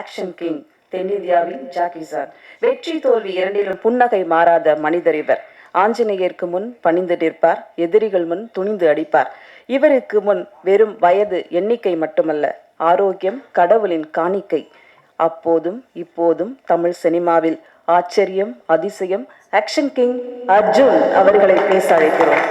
Action king தென்னிந்தியாவின் Jackie sir வெற்றி தோல்வி இரண்டிலும் புன்னகை மாறாத மனிதர் இவர். ஆஞ்சநேயருக்கு முன் பணிந்து நிற்பார் எதிரிகள் முன் துணிந்து அடிப்பார். இவருக்கு முன் வெறும் வயது எண்ணிக்கை மட்டுமல்ல ஆரோக்கியம் கடவுளின் காணிக்கை. அப்போதும் இப்போதும் தமிழ் சினிமாவில் ஆச்சரியம் அதிசயம் ஆக்ஷன் கிங் அர்ஜுன் அவர்களை பேச அழைக்கிறோம்.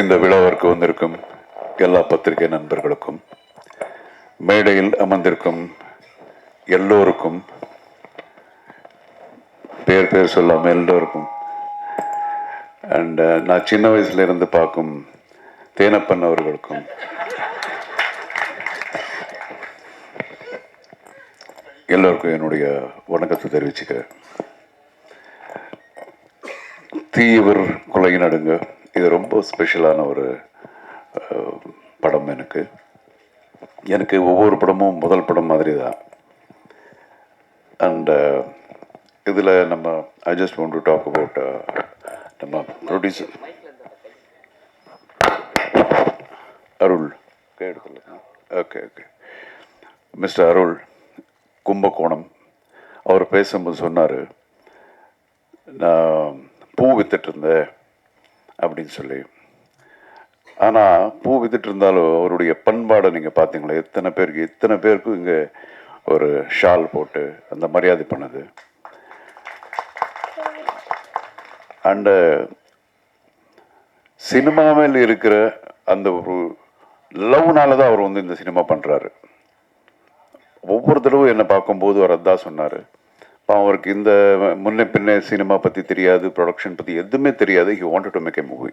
இந்த விழாவிற்கு வந்திருக்கும் எல்லா பத்திரிகை நண்பர்களுக்கும் மேடையில் அமர்ந்திருக்கும் எல்லோருக்கும் பேர் பேர் சொல்லாமல் எல்லோருக்கும். அண்ட் uh, நான் சின்ன வயசுல இருந்து பார்க்கும் தேனப்பன் அவர்களுக்கும். எல்லோருக்கும் என்னுடைய வணக்கத்தை தெரிவிச்சுக்கிறேன். தீவிர கொலை நடுங்க. இது ரொம்ப ஸ்பெஷலான ஒரு படம் எனக்கு. எனக்கு ஒவ்வொரு படமும் முதல் படம் மாதிரி தான் அண்ட் இதில் நம்ம I just want to talk about நம்ம producer Arul. Okay okay mister Arul Kumbakonam. அவர் பேசும்போது சொன்னார் நான் பூ வித்துட்டு இருந்த அப்படின்னு சொல்லி. ஆனால் பூ வித்துட்டு இருந்தாலும் அவருடைய பண்பாடை நீங்கள் பார்த்தீங்களா எத்தனை பேருக்கு எத்தனை பேருக்கும் இங்கே ஒரு ஷால் போட்டு அந்த மரியாதை பண்ணுது. அண்டு சினிமாவில் இருக்கிற அந்த ஒரு லவ்னால தான் அவர் வந்து இந்த சினிமா பண்ணுறாரு ஒவ்வொரு தடவை என்னை பார்க்கும்போது அவர் அதான் சொன்னார். அவருக்கு இந்த முன்ன பின்ன சினிமா பற்றி தெரியாது ப்ரொடக்ஷன் பற்றி எதுவுமே தெரியாது. He wanted to make a movie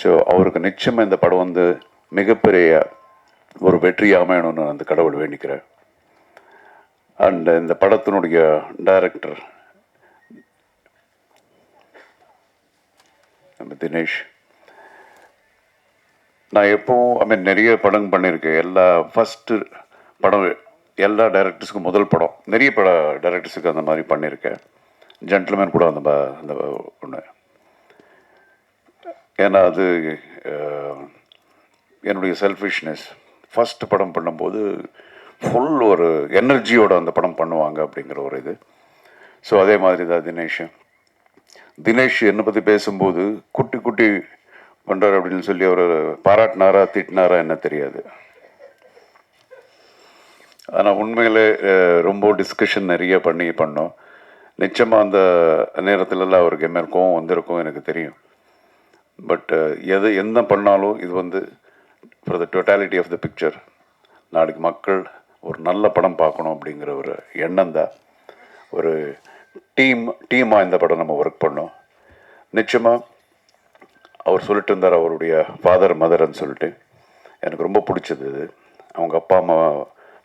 so அவருக்கு நிச்சயமாக இந்த படம் வந்து மிகப்பெரிய ஒரு வெற்றி அமையணும்னு நான் அந்த கடவுள் வேண்டிக்கிறேன் அண்ட் இந்த படத்தினுடைய டைரக்டர் நம்ம தினேஷ். நான் எப்போவும் ஐ மீன் நிறைய படம் பண்ணியிருக்கேன். எல்லா ஃபஸ்ட்டு படம் எல்லா டைரக்டர்ஸுக்கும் முதல் படம் நிறைய பட டைரக்டர்ஸுக்கு அந்த மாதிரி பண்ணியிருக்கேன். ஜென்டில்மேன் கூட அந்த ப- அந்த ஒன்று ஏன்னா அது என்னுடைய செல்ஃபிஷ்னஸ் ஃபர்ஸ்ட் படம் பண்ணும்போது ஃபுல் ஒரு எனர்ஜியோட அந்த படம் பண்ணுவாங்க அப்படிங்கிற ஒரு இது. ஸோ அதே மாதிரி தான் தினேஷ். தினேஷ் என்னை பற்றி பேசும்போது குட்டி குட்டி பண்ணுறாரு அப்படின்னு சொல்லி அவர் பாராட்டினாரா திட்டினாரா என்ன தெரியாது. ஆனால் உண்மையிலே ரொம்ப டிஸ்கஷன் நிறைய பண்ணி பண்ணோம். நிச்சயமாக அந்த நேரத்துலலாம் அவருக்கு என்ன கோவம் வந்திருக்கும் எனக்கு தெரியும். பட் எது என்ன பண்ணாலும் இது வந்து for the totality of the picture நாளைக்கு மக்கள் ஒரு நல்ல படம் பார்க்கணும் அப்படிங்கிற ஒரு எண்ணம் தான். ஒரு டீம் டீமாக இந்த படம் நம்ம ஒர்க் பண்ணோம். நிச்சயமாக அவர் சொல்லிட்டு இருந்தார் அவருடைய ஃபாதர் மதர்ன்னு சொல்லிட்டு. எனக்கு ரொம்ப பிடிச்சது இது. அவங்க அப்பா அம்மா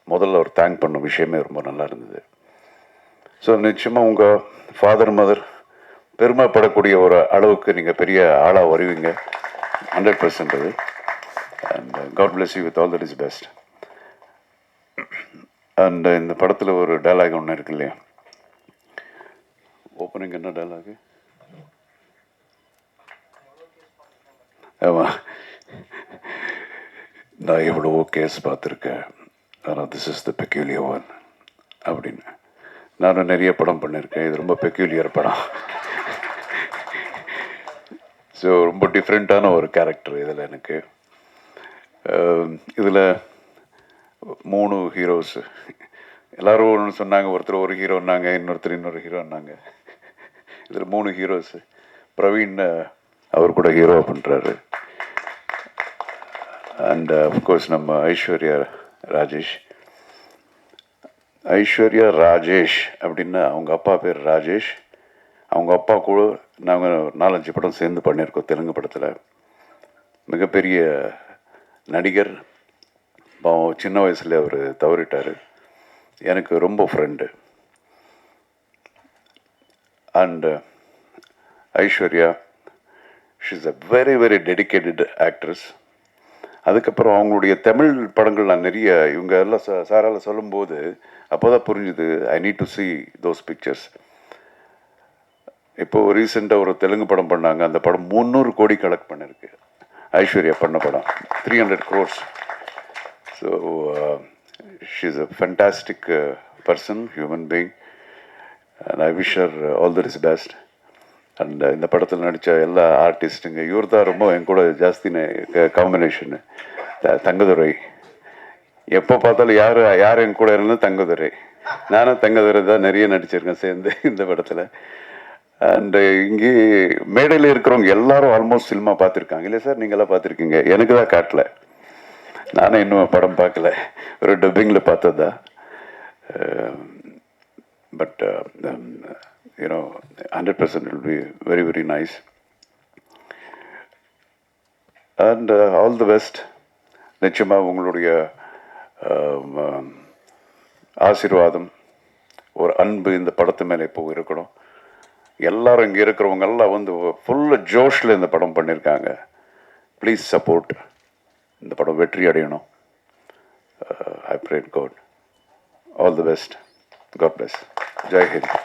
முதல்ல அவர் தேங்க் பண்ண விஷயமே ரொம்ப நல்லா இருந்தது. ஸோ நிச்சயமாக உங்கள் ஃபாதர் மதர் பெருமைப்படக்கூடிய ஒரு அளவுக்கு நீங்கள் பெரிய ஆளாக வருவீங்க. ஹண்ட்ரட் பர்சன்ட் அது. And God bless you with all that is best and இந்த படத்தில் ஒரு டைலாக் ஒன்று இருக்கு இல்லையா? ஓப்பனிங் என்ன டைலாகு ஆமாம் நான் எவ்வளவோ கேஸ் பார்த்துருக்கேன். ஆனால் this is the peculiar one அப்படின்னு. நானும் நிறைய படம் பண்ணியிருக்கேன் இது ரொம்ப பெக்யூலியர் படம். ஸோ ரொம்ப டிஃப்ரெண்ட்டான ஒரு கேரக்டர் இதில் எனக்கு. Um, இதில் மூணு ஹீரோஸ் எல்லோரும் ஒன்று சொன்னாங்க ஒருத்தர் ஒரு ஹீரோன்னாங்க இன்னொருத்தர் இன்னொரு ஹீரோன்னாங்க இதில் மூணு ஹீரோஸ் பிரவீன் அவர் கூட ஹீரோ பண்ணுறாரு அண்ட் அஃப்கோர்ஸ் நம்ம ஐஸ்வர்யா ராஜேஷ். ஐஸ்வர்யா ராஜேஷ் அப்படின்னா அவங்க அப்பா பேர் ராஜேஷ். அவங்க அப்பா கூட நாங்கள் நாலஞ்சு படம் சேர்ந்து பண்ணியிருக்கோம் தெலுங்கு படத்தில். மிகப்பெரிய நடிகர். பாவம் சின்ன வயசில் அவர் தவறிட்டார். எனக்கு ரொம்ப friend and Aishwarya she is a very very dedicated actress அதுக்கப்புறம் அவங்களுடைய தமிழ் படங்கள் நான் நிறைய இவங்க எல்லாம் ச- சாரால் சொல்லும்போது அப்போ தான் புரிஞ்சுது I need to see those pictures இப்போ ரீசெண்டாக ஒரு தெலுங்கு படம் பண்ணாங்க. அந்த படம் முந்நூறு கோடி கலெக்ட் பண்ணிருக்கு. ஐஸ்வர்யா பண்ண படம். Three hundred crores so she is a fantastic person human being and I wish her all the is best and இந்த படத்தில் நடித்த எல்லா ஆர்டிஸ்ட்டுங்க இவர் தான் ரொம்ப என் கூட ஜாஸ்தி காம்பினேஷனு தங்கதுரை. எப்போ பார்த்தாலும் யார் யார் என் கூட இருந்தது தங்கதுரை. நானும் தங்கதுரை தான் நிறைய நடிச்சிருக்கேன் சேர்ந்து இந்த படத்தில். அண்டு இங்கே மேடையில் இருக்கிறவங்க எல்லாரும் ஆல்மோஸ்ட் சினிமா பார்த்துருக்காங்க. இல்லை சார் நீங்களாம் பார்த்துருக்கீங்க. எனக்கு தான் காட்டல. நானும் இன்னும் படம் பார்க்கல. ஒரு டப்பிங்கில் பார்த்ததா. But you know hundred percent will be very very nice and all the best நிச்சயமாக உங்களுடைய um, ஆசீர்வாதம் ஒரு அன்பு இந்த படத்து மேலே இப்போ இருக்கணும். எல்லாரும் இங்கே இருக்கிறவங்க எல்லாம் வந்து ஃபுல்லு ஜோஷில் இந்த படம் பண்ணியிருக்காங்க ப்ளீஸ் சப்போர்ட் இந்த படம் வெற்றி அடையணும். I pray God all the best God bless Jai Hind.